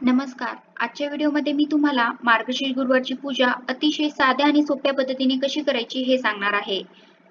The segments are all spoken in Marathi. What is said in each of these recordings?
नमस्कार. आजच्या व्हिडिओमध्ये मी तुम्हाला मार्गशीर्ष गुरुवारची पूजा अतिशय साध्या आणि सोप्या पद्धतीने कशी करायची हे सांगणार आहे.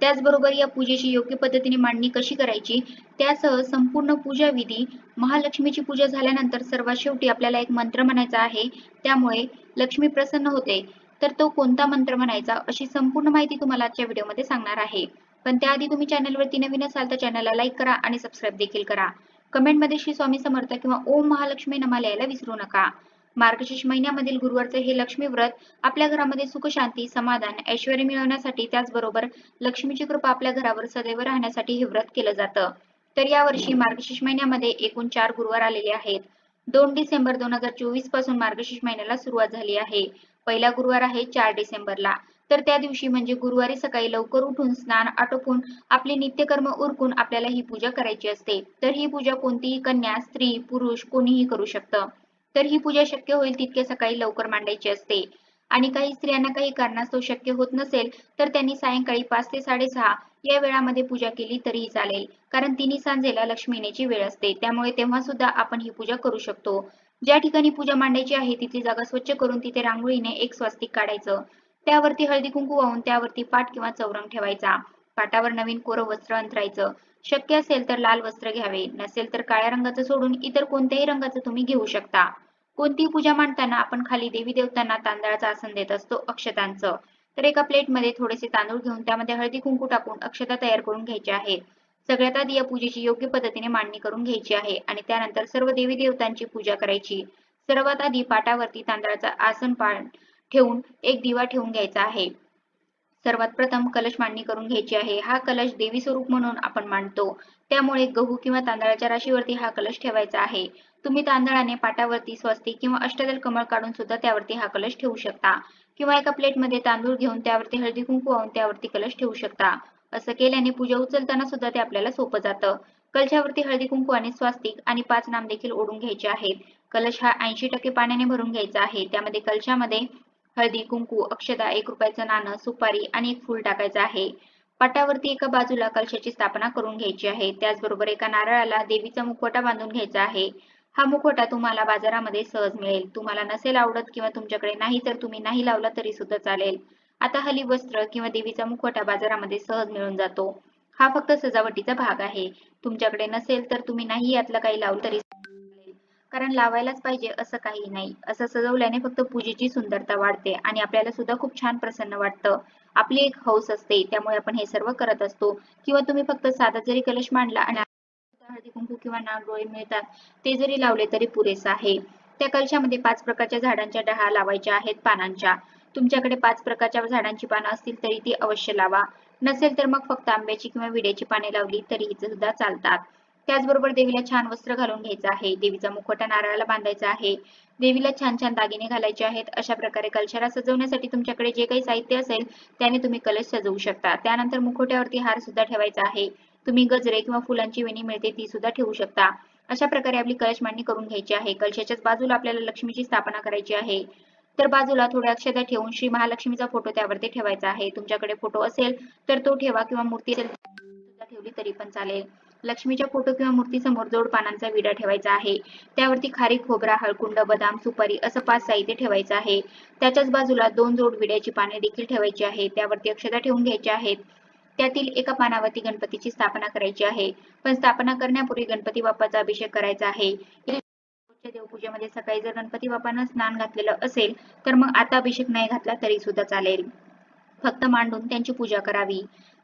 त्याचबरोबर या पूजेची योग्य पद्धतीने मांडणी कशी करायची त्यासह संपूर्ण पूजा विधी महालक्ष्मीची पूजा झाल्यानंतर सर्वात शेवटी आपल्याला एक मंत्र म्हणायचा आहे त्यामुळे लक्ष्मी प्रसन्न होते. तर तो कोणता मंत्र म्हणायचा अशी संपूर्ण माहिती तुम्हाला आजच्या व्हिडिओमध्ये सांगणार आहे. पण त्याआधी तुम्ही चॅनलवरती नवीन असाल तर चॅनलला लाईक करा आणि सबस्क्राईब देखील करा. कमेंटमध्ये श्री स्वामी समर्थ किंवा ओम महालक्ष्मी नमा लिहायला विसरू नका. मार्गशीर्ष महिन्यामधील गुरुवारचे हे लक्ष्मी व्रत आपल्या घरामध्ये सुख शांती समाधान ऐश्वर्य मिळवण्यासाठी त्याचबरोबर लक्ष्मीची कृपा आपल्या घरावर सदैव राहण्यासाठी हे व्रत केलं जातं. तर यावर्षी मार्गशीर्ष महिन्यामध्ये एकूण चार गुरुवार आलेले आहेत. दोन डिसेंबर दोन हजार चोवीसपासून मार्गशीर्ष महिन्याला सुरुवात झाली आहे. पहिला गुरुवार आहे चार डिसेंबरला. तर त्या दिवशी म्हणजे गुरुवारी सकाळी लवकर उठून स्नान आटोपून आपले नित्यकर्म उरकून आपल्याला ही पूजा करायची असते. तर ही पूजा कोणतीही कन्या स्त्री पुरुष कोणीही करू शकतं. तर ही पूजा शक्य होईल तितके सकाळी लवकर मांडायची असते. आणि काही स्त्रियांना काही कारणास्तव शक्य होत नसेल तर त्यांनी सायंकाळी पाच ते साडेसहा या वेळामध्ये पूजा केली तरीही चालेल. कारण तिन्ही सांजेला लक्ष्मी येण्याची वेळ असते. त्यामुळे तेव्हा सुद्धा आपण ही पूजा करू शकतो. ज्या ठिकाणी पूजा मांडायची आहे तिथली जागा स्वच्छ करून तिथे रांगोळीने एक स्वस्तिक काढायचं. त्यावरती हळदी कुंकू वाहून त्यावरती पाट किंवा चौरंग ठेवायचा. पाटावर नवीन कोरं वस्त्र अंतरायचं. शक्य असेल तर लाल वस्त्र घ्यावे. नसेल तर काळ्या रंगाचं सोडून इतर कोणत्याही रंगाचं तुम्ही घेऊ शकता. कोणतीही पूजा मांडताना आपण खाली देवी देवतांना तांदळाचं आसन देत असतो अक्षतांचं. तर एका प्लेटमध्ये थोडेसे तांदूळ घेऊन त्यामध्ये हळदी कुंकू टाकून अक्षता तयार करून घ्यायच्या आहे. सगळ्यात आधी या पूजेची योग्य पद्धतीने मांडणी करून घ्यायची आहे आणि त्यानंतर सर्व देवी देवतांची पूजा करायची. सर्वात आधी पाटावरती तांदळाचं आसन पाळ ठेवून एक दिवा ठेवून घ्यायचा आहे. सर्वात प्रथम कलश मांडणी करून घ्यायची आहे. हा कलश देवी स्वरूप म्हणून आपण मांडतो त्यामुळे गहू किंवा तांदळाच्या राशीवरती हा कलश ठेवायचा आहे. तुम्ही तांदळाने पाटावरती स्वस्तिक किंवा अष्टदल कमळ काढून सुद्धा त्यावरती हा कलश ठेवू शकता. किंवा एका प्लेटमध्ये तांदूळ घेऊन त्यावरती हळदी कुंकू वाहून त्यावरती कलश ठेवू शकता. असं केल्याने पूजा उचलताना सुद्धा ते आपल्याला सोपं जातं. कलशावरती हळदी कुंकू आणि स्वास्तिक आणि पाच नाम देखील ओढून घ्यायचे आहेत. कलश हा ऐंशी टक्के पाण्याने भरून घ्यायचा आहे. त्यामध्ये कलशामध्ये हळदी कुंकू अक्षता एक रुपयाचं नाणं सुपारी आणि एक फूल टाकायचं आहे. पाटावरती एका बाजूला कलशाची स्थापना करून घ्यायची आहे. त्याचबरोबर एका नारळाला देवीचा मुखवटा बांधून घ्यायचा आहे. हा मुखवटा तुम्हाला बाजारामध्ये सहज मिळेल. तुम्हाला नसेल आवडत किंवा तुमच्याकडे नाही तर तुम्ही नाही लावला तरी सुद्धा चालेल. आता हली वस्त्र किंवा देवीचा मुखवटा बाजारामध्ये सहज मिळून जातो. हा फक्त सजावटीचा भाग आहे. तुमच्याकडे नसेल तर तुम्ही नाही यातलं काही लावलं तरी कारण लावायलाच पाहिजे असं काही नाही. असं सजवल्याने फक्त पूजेची सुंदरता वाढते आणि आपल्याला सुद्धा खूप छान प्रसन्न वाटतं. आपली एक हौस असते त्यामुळे आपण हे सर्व करत असतो. किंवा तुम्ही फक्त साधा जरी कलश मांडला आणि हळदी कुंकू किंवा नागडोळे मिळतात ते जरी लावले तरी पुरेसं आहे. त्या कलशामध्ये पाच प्रकारच्या झाडांच्या डहा लावायच्या आहेत पानांच्या. तुमच्याकडे पाच प्रकारच्या झाडांची पानं असतील तरी ती अवश्य लावा. नसेल तर मग फक्त आंब्याची किंवा विड्याची पाने लावली तरी सुद्धा चालतात. त्याचबरोबर देवीला छान वस्त्र घालून घ्यायचं आहे. देवीचा मुखवटा नारळाला बांधायचा आहे. देवीला छान छान दागिने घालायचे आहेत. अशा प्रकारे कलशाला सजवण्यासाठी तुमच्याकडे जे काही साहित्य असेल त्याने तुम्ही कलश सजवू शकता. त्यानंतर मुखवट्यावरती हार सुद्धा ठेवायचा आहे. तुम्ही गजरे किंवा फुलांची वेणी मिळते ती सुद्धा ठेवू शकता. अशा प्रकारे आपली कलश मांडणी करून घ्यायची आहे. कलशाच्याच बाजूला आपल्याला लक्ष्मीची स्थापना करायची आहे. तर बाजूला थोड्या अक्षता ठेवून श्री महालक्ष्मीचा फोटो त्यावरती ठेवायचा आहे. तुमच्याकडे फोटो असेल तर तो ठेवा किंवा मूर्ती असेल ठेवली तरी पण चालेल. लक्ष्मीच्या फोटो किंवा मूर्ती समोर जोड पानांचा विडा ठेवायचा आहे. त्यावरती खारी खोबरा हळकुंड बदाम सुपारी असं पाच साहित्य ठेवायचं आहे. त्याच्याच बाजूला दोन जोड विड्याची पाने देखील ठेवायची आहे. त्यावरती अक्षता ठेवून घ्यायच्या आहेत. त्यातील एका पानावरती गणपतीची स्थापना करायची आहे. पण स्थापना करण्यापूर्वी गणपती बाप्पाचा अभिषेक करायचा आहे. देवपूजेमध्ये सकाळी जर गणपती बाप्पांना स्नान घातलेलं असेल तर मग आता अभिषेक नाही घातला तरी सुद्धा चालेल. फक्त मांडून त्यांची पूजा करावी.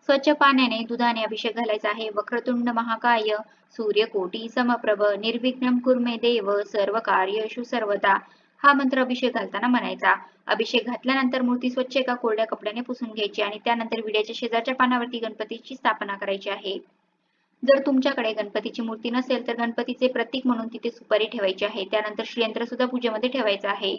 स्वच्छ पाण्याने दुधाने अभिषेक घालायचा आहे. वक्रतुंड महाकाय सूर्यकोटी समप्रभ निर्विघ्नम कुर्मे देव सर्व कार्यशु सर्वदा हा मंत्र अभिषेक घालताना म्हणायचा. अभिषेक घातल्यानंतर मूर्ती स्वच्छ एका कोरड्या कपड्याने पुसून घ्यायची आणि त्यानंतर विड्याच्या शेजारच्या पानावरती गणपतीची स्थापना करायची आहे. जर तुमच्याकडे गणपतीची मूर्ती नसेल तर गणपतीचे प्रतीक म्हणून तिथे सुपारी ठेवायची आहे. त्यानंतर श्रीयंत्र सुद्धा पूजेमध्ये ठेवायचं आहे.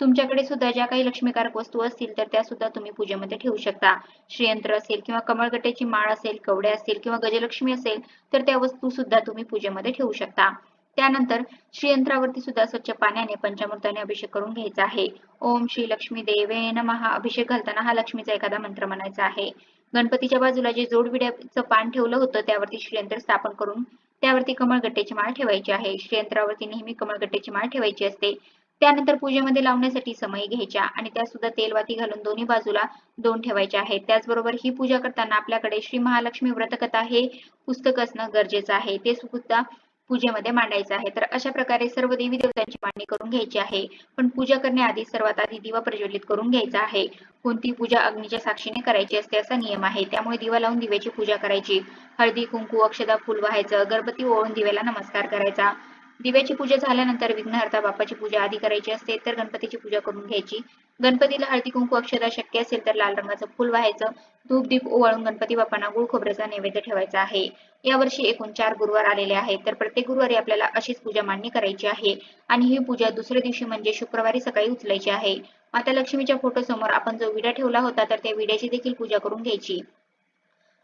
तुमच्याकडे सुद्धा ज्या काही लक्ष्मीकारक वस्तू असतील तर त्या सुद्धा तुम्ही पूजेमध्ये ठेवू शकता. श्रीयंत्र असेल किंवा कमळगट्ट्याची माळ असेल कवडे असतील किंवा गजलक्ष्मी असेल तर त्या वस्तू सुद्धा तुम्ही पूजेमध्ये ठेवू शकता. त्यानंतर श्रीयंत्रावरती सुद्धा स्वच्छ पाण्याने पंचामृताने अभिषेक करून घ्यायचा आहे. ओम श्री लक्ष्मी देवे नमः. अभिषेक घालताना हा लक्ष्मीचा एखादा मंत्र म्हणायचा आहे. गणपतीच्या बाजूला जे जोडविड्याचं पान ठेवलं होतं त्यावरती श्रीयंत्र स्थापन करून त्यावरती कमळगट्ट्याची माळ ठेवायची आहे. श्रीयंत्रावरती नेहमी कमळगट्ट्याची माळ ठेवायची असते. त्यानंतर पूजेमध्ये लावण्यासाठी समई घ्यायच्या आणि त्या सुद्धा तेलवाती घालून दोन्ही बाजूला दोन ठेवायच्या आहेत. त्याचबरोबर ही पूजा करताना आपल्याकडे श्री महालक्ष्मी व्रतकथा हे पुस्तक असणं गरजेचं आहे. ते सुद्धा पूजेमध्ये मांडायचं आहे. तर अशा प्रकारे सर्व देवी देवतांची मांडणी करून घ्यायची आहे. पण पूजा करण्याआधी सर्वात आधी दिवा प्रज्वलित करून घ्यायचा आहे. कोणती पूजा अग्नीच्या साक्षीने करायची असते असा नियम आहे. त्यामुळे दिवा लावून दिव्याची पूजा करायची. हळदी कुंकू अक्षदा फुल व्हायचं. गणपती ओळून दिव्याला नमस्कार करायचा. दिव्याची पूजा झाल्यानंतर विघ्नहर्ता बाप्पाची पूजा आधी करायची असते तर गणपतीची पूजा करून घ्यायची. गणपतीला हळदी कुंकू अक्षदा शक्य असेल तर लाल रंगाचं फुल व्हायचं. धूप दीप ओवाळून गणपती बाप्पांना गुळ खोबऱ्याचा नैवेद्य ठेवायचा आहे. यावर्षी एकूण चार गुरुवार आलेले आहेत तर प्रत्येक गुरुवारी आपल्याला अशीच पूजा मांडणी करायची आहे. आणि ही पूजा दुसऱ्या दिवशी म्हणजे शुक्रवारी सकाळी उचलायची आहे. माता लक्ष्मीच्या फोटो समोर आपण जो विडा ठेवला होता तर त्या विड्याची देखील पूजा करून घ्यायची.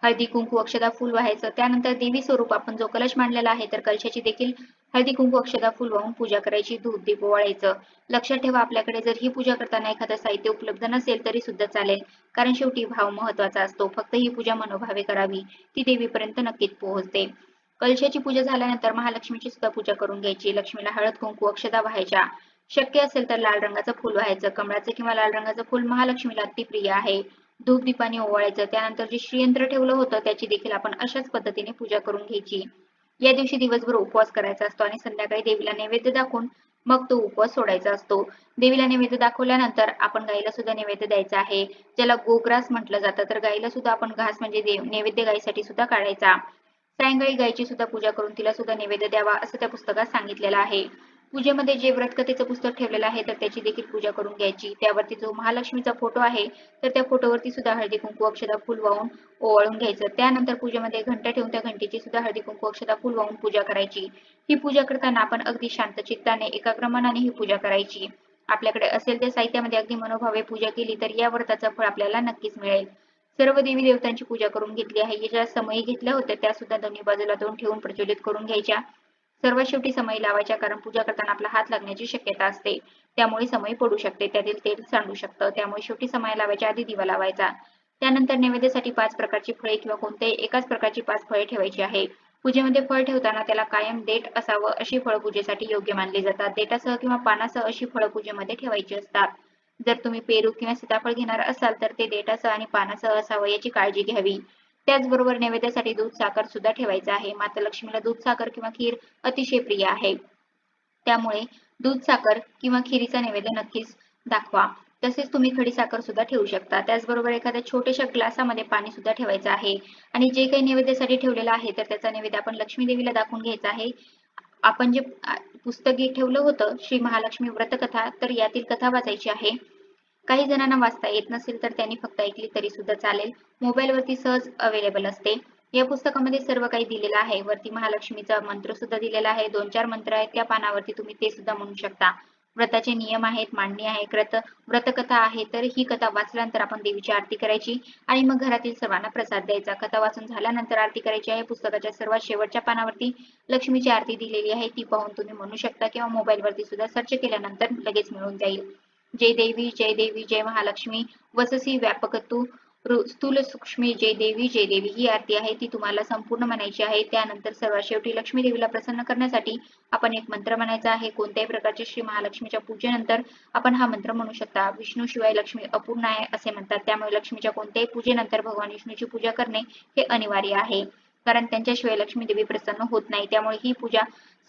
हळदी कुंकू अक्षदा फुल व्हायचं. त्यानंतर देवी स्वरूप आपण जो कलश मांडलेला आहे तर कलशाची देखील हळदी कुंकू अक्षदा फुल वाहून पूजा करायची दूध दीप ओवाळायचं. लक्षात ठेवा आपल्याकडे जर ही पूजा करताना एखादं साहित्य उपलब्ध नसेल तरी सुद्धा चालेल. कारण शेवटी भाव महत्त्वाचा असतो. फक्त ही पूजा मनोभावे करावी. ती देवीपर्यंत नक्कीच पोहोचते. कलशाची पूजा झाल्यानंतर महालक्ष्मीची सुद्धा पूजा करून घ्यायची. लक्ष्मीला हळद कुंकू अक्षदा व्हायच्या. शक्य असेल तर लाल रंगाचं फुल व्हायचं. कमळाचं किंवा लाल रंगाचं फुल महालक्ष्मीला अति प्रिय आहे. धूप दीपाने ओवाळायचं. त्यानंतर जे श्रीयंत्र ठेवलं होतं त्याची देखील आपण अशाच पद्धतीने पूजा करून घ्यायची. या दिवशी दिवसभर उपवास करायचा असतो आणि संध्याकाळी देवीला नैवेद्य दाखवून मग तो उपवास सोडायचा असतो. देवीला नैवेद्य दाखवल्यानंतर आपण गाईला सुद्धा नैवेद्य द्यायचा आहे. ज्याला गोग्रास म्हटलं जातं तर गाईला सुद्धा आपण घास म्हणजे नैवेद्य गायीसाठी सुद्धा काढायचा. सायंकाळी गायीची सुद्धा पूजा करून तिला सुद्धा नैवेद्य द्यावा असं त्या पुस्तकात सांगितलेलं आहे. पूजेमध्ये जे व्रतकथेचं पुस्तक ठेवलेलं आहे तर त्याची देखील पूजा करून घ्यायची. त्यावरती जो महालक्ष्मीचा फोटो आहे तर त्या फोटोवरती सुद्धा हळदी कुंकू अक्षदा फुल वाहून ओवाळून घ्यायचं. त्यानंतर पूजेमध्ये घंटा ठेवून त्या घंटेची सुद्धा हळदी कुंकू अक्षदा फुल वाहून पूजा करायची. ही पूजा करताना आपण अगदी शांत चित्ताने एकाग्र मनाने ही पूजा करायची. आपल्याकडे असेल त्या साहित्यामध्ये अगदी मनोभावे पूजा केली तर या व्रताचं फळ आपल्याला नक्कीच मिळेल. सर्व देवी देवतांची पूजा करून घेतली आहे. ज्या समयी घेतल्या होत्या त्या सुद्धा दोन्ही बाजूला दोन ठेवून प्रज्वलित करून घ्यायच्या. सर्वात शेवटी समय लावायच्या कारण पूजा करताना आपला हात लागण्याची शक्यता असते. त्यामुळे समय पडू शकते. त्यातील तेल सांडू शकतं. त्यामुळे शेवटी समय लावायच्या आधी दिवा लावायचा. त्यानंतर नैवेद्यासाठी पाच प्रकारची फळे किंवा कोणत्याही एकाच प्रकारची पाच फळे ठेवायची आहे. पूजेमध्ये फळ ठेवताना त्याला कायम देठ असावं अशी फळ पूजेसाठी योग्य मानली जातात. देठासह किंवा पानासह अशी फळ पूजेमध्ये ठेवायची असतात. जर तुम्ही पेरू किंवा सीताफळ घेणार असाल तर ते देठासह आणि पानासह असावं याची काळजी घ्यावी. त्याचबरोबर नैवेद्यासाठी दूध साखर सुद्धा ठेवायचा आहे. माता लक्ष्मीला दूध साखर किंवा खीर अतिशय प्रिय आहे. त्यामुळे दूध साखर किंवा खिरीचा नैवेद्य नक्कीच दाखवा. तसेच तुम्ही खडी साखर सुद्धा ठेवू शकता. त्याचबरोबर एखाद्या छोट्याशा ग्लासामध्ये पाणी सुद्धा ठेवायचं आहे. आणि जे काही नैवेद्यासाठी ठेवलेलं आहे तर त्याचा नैवेद्य आपण लक्ष्मी देवीला दाखवून घ्यायचा आहे. आपण जे पुस्तक ठेवलं होतं श्री महालक्ष्मी व्रतकथा तर यातील कथा वाचायची आहे. काही जणांना वाचता येत नसेल तर त्यांनी फक्त ऐकली तरी सुद्धा चालेल. मोबाईल वरती सहज अवेलेबल असते. या पुस्तकामध्ये सर्व काही दिलेलं आहे. वरती महालक्ष्मीचा मंत्र सुद्धा दिलेला आहे. दोन चार मंत्र आहेत त्या पानावरती तुम्ही ते सुद्धा म्हणू शकता. व्रताचे नियम आहेत मांडणी आहे. व्रत व्रतकथा आहे तर ही कथा वाचल्यानंतर आपण देवीची आरती करायची आणि मग घरातील सर्वांना प्रसाद द्यायचा. कथा वाचून झाल्यानंतर आरती करायची आहे. पुस्तकाच्या सर्वात शेवटच्या पानावरती लक्ष्मीची आरती दिलेली आहे. ती पाहून तुम्ही म्हणू शकता किंवा मोबाईल वरती सुद्धा सर्च केल्यानंतर लगेच मिळून जाईल. जय देवी जय देवी जय महालक्ष्मी. वससी व्यापक तू स्थूल सूक्ष्मी जय देवी जय देवी ही आरती आहे ती तुम्हाला संपूर्ण म्हणायची आहे. त्यानंतर सर्वात शेवटी लक्ष्मी देवीला प्रसन्न करण्यासाठी आपण एक मंत्र म्हणायचा आहे. कोणत्याही प्रकारच्या श्री महालक्ष्मीच्या पूजेनंतर आपण हा मंत्र म्हणू शकता. विष्णू शिवाय लक्ष्मी अपूर्ण आहे असे म्हणतात. त्यामुळे लक्ष्मीच्या कोणत्याही पूजेनंतर भगवान विष्णूची पूजा करणे हे अनिवार्य आहे. कारण त्यांच्याशिवाय लक्ष्मी देवी प्रसन्न होत नाही. त्यामुळे ही पूजा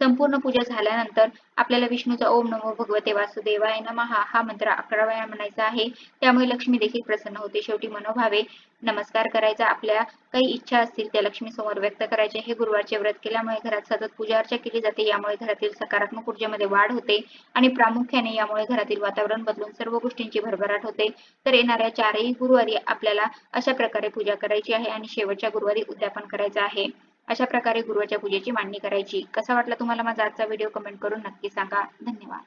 संपूर्ण पूजा झाल्यानंतर आपल्याला विष्णूचा ओम नमो भगवते वासुदेवाय नमः हा मंत्र अकरा वेळा म्हणायचा आहे. त्यामुळे लक्ष्मी देखील प्रसन्न होते. शेवटी मनोभावे नमस्कार करायचा. आपल्या काही इच्छा असतील त्या लक्ष्मी समोर व्यक्त करायचे. हे गुरुवारचे व्रत केल्यामुळे घरात सतत पूजा अर्चा केली जाते. यामुळे घरातील सकारात्मक ऊर्जेमध्ये वाढ होते आणि प्रामुख्याने यामुळे घरातील वातावरण बदलून सर्व गोष्टींची भरभराट होते. तर येणाऱ्या चारही गुरुवारी आपल्याला अशा प्रकारे पूजा करायची आहे आणि शेवटच्या गुरुवारी उद्यापन करायचं आहे. अशा प्रकारे गुरुवाच्या पूजेची मांडणी करायची. कसा वाटला तुम्हाला माझा आजचा व्हिडिओ कमेंट करून नक्की सांगा. धन्यवाद.